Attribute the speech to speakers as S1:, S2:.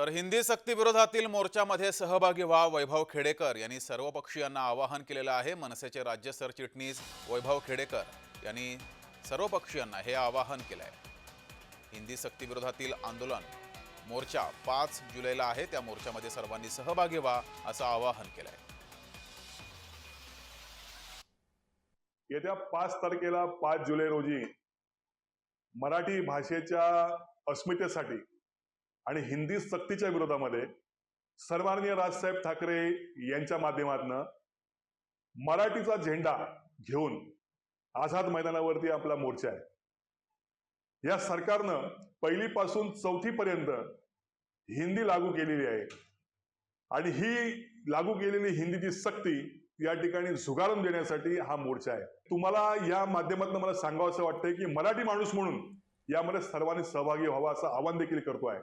S1: तर हिंदी सक्ती विरोधातील मोर्चामध्ये सहभागी व्हा वैभव खेडेकर. यांनी सर्व पक्षीयांना आवाहन केलेलं आहे. मनसेचे राज्य सरचिटणीस वैभव खेडेकर यांनी सर्व पक्षीयांना हे आवाहन केलं आहे हिंदी सक्ती विरोधातील आंदोलन मोर्चा पाच जुलैला आहे. त्या मोर्चामध्ये सर्वांनी सहभागी व्हा असं आवाहन केलं आहे
S2: येत्या पाच तारखेला पाच जुलै रोजी मराठी भाषेच्या अस्मितेसाठी आणि हिंदी सक्तीच्या विरोधामध्ये सर्वांनीय राजसाहेब ठाकरे यांच्या माध्यमातनं मराठीचा झेंडा घेऊन आझाद मैदानावरती आपला मोर्चा आहे. या सरकारनं पहिलीपासून चौथीपर्यंत हिंदी लागू केलेली आहे. आणि ही लागू केलेली हिंदीची सक्ती या ठिकाणी झुगारून देण्यासाठी हा मोर्चा आहे. तुम्हाला या माध्यमातून मला सांगावं असं वाटतंय की मराठी माणूस म्हणून यामध्ये सर्वांनी सहभागी व्हावा असं आवाहन देखील करतो आहे.